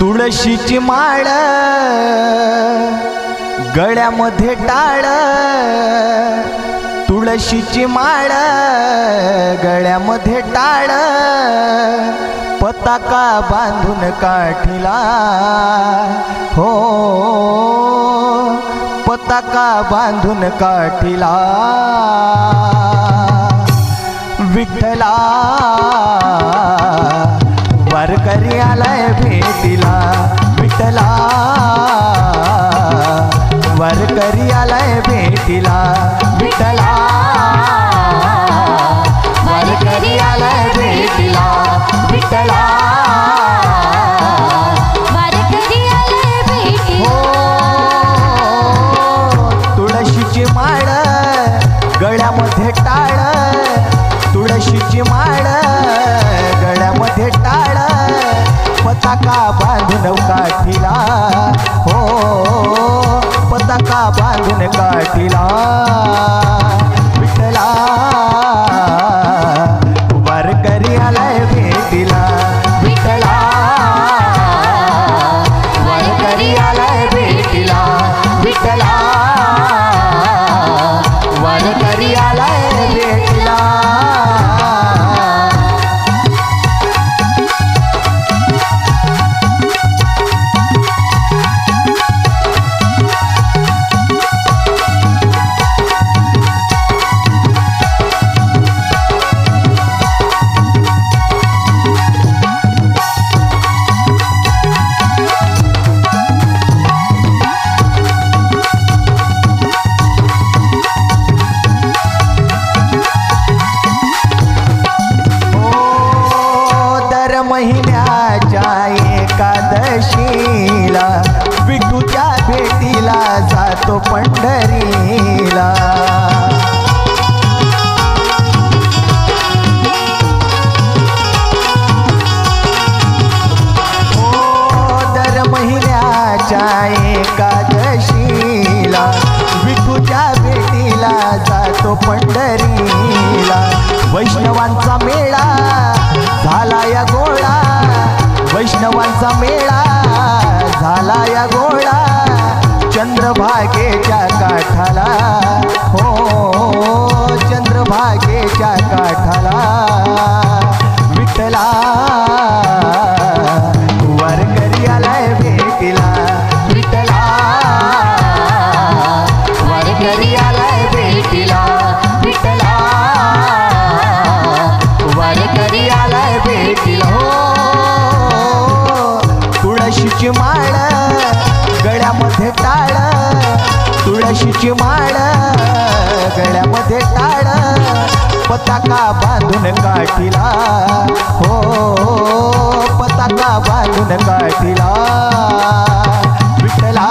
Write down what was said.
तुळशीची माळ गळ्यामध्ये टाळ तुळशीची माळ गळ्यामध्ये टाळ पताका बांधून काठीला. हो पताका बांधून काठीला. विठ्ठला वारकरी आलाय भेटीला. विठ्ठला वारकरी आलाय भेटीला. विठ्ठला तुळशीची माळ गळ्यामध्ये टाळ तुळशीची माळ गळ्यामध्ये टाळ पताका बांधून काठीला हो पताका बांधून काठीला विठला वयाच्या एकादशीला विठूच्या भेटीला जातो पंढरीला. ओ दर महिन्याच्या एकादशीला विठूच्या भेटीला जातो पंढरीला. वैष्णवांचा मेळा झाला या गोळा वैष्णवांचा मेळा. झाला या गोळा. चंद्रभागेच्या काठाला. हो, हो, हो चंद्रभागेच्या काठाला. पताका बांधून काठीला हो पताका बांधून काठीला विठला